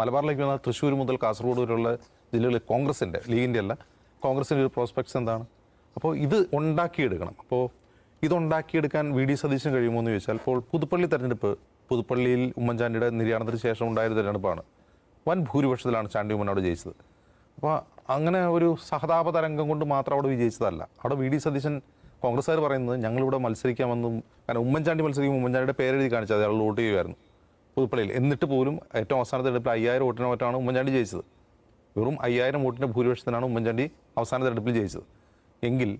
മലബാറിലേക്ക് വന്നാൽ തൃശ്ശൂർ മുതൽ കാസർഗോഡ് വരെയുള്ള ജില്ലകളിൽ കോൺഗ്രസിന്റെ ലീഗിന്റെ അല്ല കോൺഗ്രസിന്റെ ഒരു പ്രോസ്പെക്ട്സ് എന്താണ്? അപ്പോൾ ഇത് ഉണ്ടാക്കിയെടുക്കണം. അപ്പോൾ ഇതുണ്ടാക്കിയെടുക്കാൻ വി ഡി സതീശൻ കഴിയുമോ എന്ന് ചോദിച്ചാൽ ഇപ്പോൾ പുതുപ്പള്ളി തെരഞ്ഞെടുപ്പ് പുതുപ്പള്ളിയിൽ ഉമ്മൻചാണ്ടിയുടെ നിര്യാണത്തിന് ശേഷം ഉണ്ടായ തെരഞ്ഞെടുപ്പാണ്. വൻ ഭൂരിപക്ഷത്തിലാണ് ചാണ്ടി ഉമ്മൻ അവിടെ ജയിച്ചത്. അപ്പോൾ അങ്ങനെ ഒരു സഹതാപ തരംഗം കൊണ്ട് മാത്രം അവിടെ വിജയിച്ചതല്ല. അവിടെ വി ഡി സതീശൻ കോൺഗ്രസ്സുകാർ പറയുന്നത് ഞങ്ങളിവിടെ മത്സരിക്കാമെന്നും കാരണം ഉമ്മൻചാണ്ടി മത്സരിക്കുമ്പോൾ ഉമ്മൻചാണ്ടിയുടെ പേരെഴുതി കാണിച്ചത് അയാൾ വോട്ട് ചെയ്യുമായിരുന്നു. പുതുപ്പള്ളിയിൽ. എന്നിട്ട് പോലും ഏറ്റവും അവസാന തെരഞ്ഞെടുപ്പിൽ അയ്യായിരം വോട്ടിന് മറ്റാണ് ഉമ്മൻചാണ്ടി ജയിച്ചത്. വെറും അയ്യായിരം വോട്ടിന്റെ ഭൂരിപക്ഷത്തിനാണ് ഉമ്മൻചാണ്ടി അവസാന തെരഞ്ഞെടുപ്പിൽ ജയിച്ചത്. എങ്കിൽ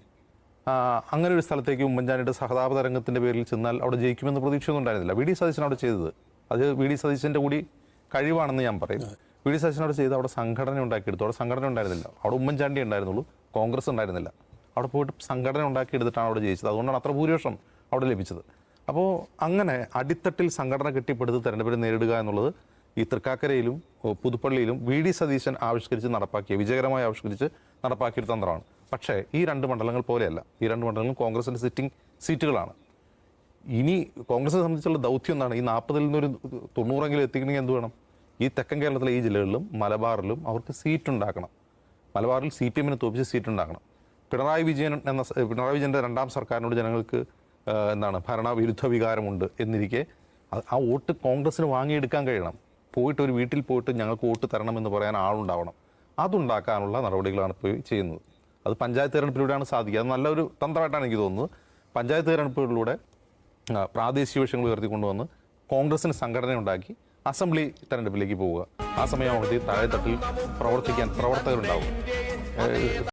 അങ്ങനെ ഒരു സ്ഥലത്തേക്ക് ഉമ്മൻചാണ്ടിയുടെ സഹതാപ തരംഗത്തിന്റെ പേരിൽ ചെന്നാൽ അവിടെ ജയിക്കുമെന്ന് പ്രതീക്ഷയൊന്നും ഉണ്ടായിരുന്നില്ല. വി ഡി സതീശൻ അവിടെ ചെയ്തത്. അത് വി ഡി സതീശന്റെ കൂടി കഴിവാണെന്ന് ഞാൻ പറയും. വി ഡി സതീശൻ അവിടെ ചെയ്ത് അവിടെ സംഘടന ഉണ്ടാക്കിയെടുത്തു. അവിടെ സംഘടന ഉണ്ടായിരുന്നില്ല. അവിടെ ഉമ്മൻചാണ്ടി ഉണ്ടായിരുന്നുള്ളൂ. കോൺഗ്രസ് ഉണ്ടായിരുന്നില്ല. അവിടെ പോയിട്ട് സംഘടന ഉണ്ടാക്കിയെടുത്തിട്ടാണ് അവിടെ ജയിച്ചത്. അതുകൊണ്ടാണ് അത്ര ഭൂരിപക്ഷം അവിടെ ലഭിച്ചത്. അപ്പോൾ അങ്ങനെ അടിത്തട്ടിൽ സംഘടന കെട്ടിപ്പടുത്ത് തെരഞ്ഞെടുപ്പിനെ നേരിടുക എന്നുള്ളത് ഈ തൃക്കാക്കരയിലും പുതുപ്പള്ളിയിലും വി ഡി സതീശൻ ആവിഷ്കരിച്ച് നടപ്പാക്കിയ വിജയകരമായി ആവിഷ്കരിച്ച് നടപ്പാക്കിയ തന്ത്രമാണ്. പക്ഷേ ഈ രണ്ട് മണ്ഡലങ്ങൾ പോലെയല്ല. ഈ രണ്ട് മണ്ഡലങ്ങളും കോൺഗ്രസിന്റെ സിറ്റിംഗ് സീറ്റുകളാണ്. ഇനി കോൺഗ്രസിനെ സംബന്ധിച്ചുള്ള ദൗത്യം എന്താണ്? ഈ നാൽപ്പതിൽ നിന്നൊരു തൊണ്ണൂറെങ്കിലും എത്തിക്കണമെങ്കിൽ എന്ത് വേണം? ഈ തെക്കൻ കേരളത്തിലെ ഈ ജില്ലകളിലും മലബാറിലും അവർക്ക് സീറ്റ് ഉണ്ടാക്കണം മലബാറിൽ സി പി എമ്മിനെ തോപ്പിച്ച് സീറ്റ് ഉണ്ടാക്കണം പിണറായി വിജയൻ എന്ന പിണറായി വിജയന്റെ രണ്ടാം സർക്കാരിനോട് ജനങ്ങൾക്ക് എന്താണ് ഭരണവിരുദ്ധ വികാരമുണ്ട് എന്നിരിക്കെ ആ വോട്ട് കോൺഗ്രസ്സിന് വാങ്ങിയെടുക്കാൻ കഴിയണം. പോയിട്ട് ഒരു വീട്ടിൽ പോയിട്ട് ഞങ്ങൾക്ക് വോട്ട് തരണമെന്ന് പറയാൻ ആളുണ്ടാവണം. അതുണ്ടാക്കാനുള്ള നടപടികളാണ് ഇപ്പോൾ ചെയ്യുന്നത്. അത് പഞ്ചായത്ത് തെരഞ്ഞെടുപ്പിലൂടെയാണ് സാധിക്കുക. അത് നല്ലൊരു തന്ത്രമായിട്ടാണ് എനിക്ക് തോന്നുന്നത്. പഞ്ചായത്ത് തെരഞ്ഞെടുപ്പുകളിലൂടെ പ്രാദേശിക വിഷയങ്ങൾ ഉയർത്തിക്കൊണ്ടുവന്ന് കോൺഗ്രസിന് സംഘടന ഉണ്ടാക്കി അസംബ്ലി തെരഞ്ഞെടുപ്പിലേക്ക് പോവുക. ആ സമയം അവധി താഴെത്തട്ടിൽ പ്രവർത്തിക്കാൻ പ്രവർത്തകരുണ്ടാവും.